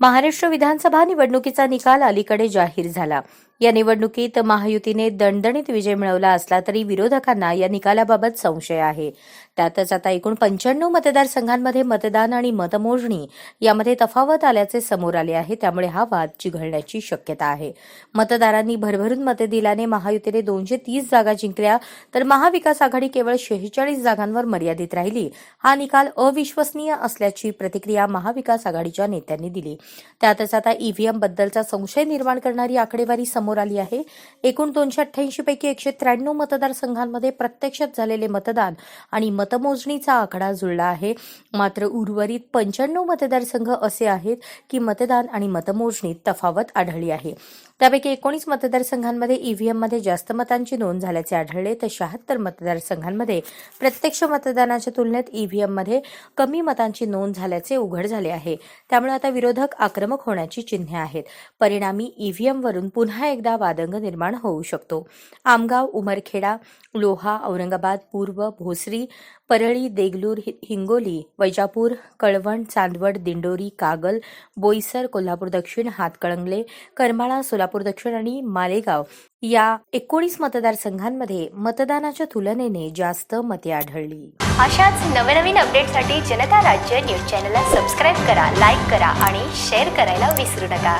महाराष्ट्र विधानसभा निवडणुकीचा निकाल अलीकडे जाहीर झाला. या निवडणुकीत महायुतीने दणदणीत विजय मिळवला असला तरी विरोधकांना या निकालाबाबत संशय आहे. त्यातच आता एकूण पंच्याण्णव मतदारसंघांमध्ये मतदान आणि मतमोजणी यामध्ये तफावत आल्याचे समोर आले आहे. त्यामुळे हा वाद चिघळण्याची शक्यता आहे. मतदारांनी भरभरून मते दिल्याने महायुतीने दोनशे तीस जागा जिंकल्या तर महाविकास आघाडी केवळ शेहेचाळीस जागांवर मर्यादित राहिली. हा निकाल अविश्वसनीय असल्याची प्रतिक्रिया महाविकास आघाडीच्या नेत्यांनी दिली. त्यातच आता ईव्हीएम बद्दलचा संशय निर्माण करणारी आकडेवारी समोर आली आहे. एकूण दोनशे अठ्ठ्याऐंशी पैकी एकशे त्र्याण्णव मतदारसंघांमध्ये प्रत्यक्षात झालेले मतदान आणि मतमोजणीचा आकडा जुळला आहे. मात्र उर्वरित पंच्याण्णव मतदारसंघ असे आहेत की मतदान आणि मतमोजणीत तफावत आढळली आहे. त्यापैकी एकोणीस मतदारसंघांमध्ये ईव्हीएममध्ये जास्त मतांची नोंद झाल्याचे आढळले तर शहात्तर मतदारसंघांमध्ये प्रत्यक्ष मतदानाच्या तुलनेत ईव्हीएममध्ये कमी मतांची नोंद झाल्याचे उघड झाले आहे. त्यामुळे आता विरोधक आक्रमक होण्याची चिन्हे आहेत. परिणामी ईव्हीएमवरून पुन्हा एकदा वादंग निर्माण होऊ शकतो. आमगाव उमरखेडा लोहा औरंगाबाद पूर्व भोसरी परळी देगलूर हिंगोली वैजापूर कळवण चांदवड दिंडोरी कागल बोईसर कोल्हापूर दक्षिण हातकळंगले करमाळा सोलापूर दक्षिण आणि मालेगाव या एकोणीस मतदारसंघांमध्ये मतदानाच्या तुलनेने जास्त मते आढळली. अशाच नवनवीन अपडेटसाठी जनता राज्य न्यूज चॅनलला सबस्क्राईब करा लाईक करा आणि शेअर करायला विसरू नका.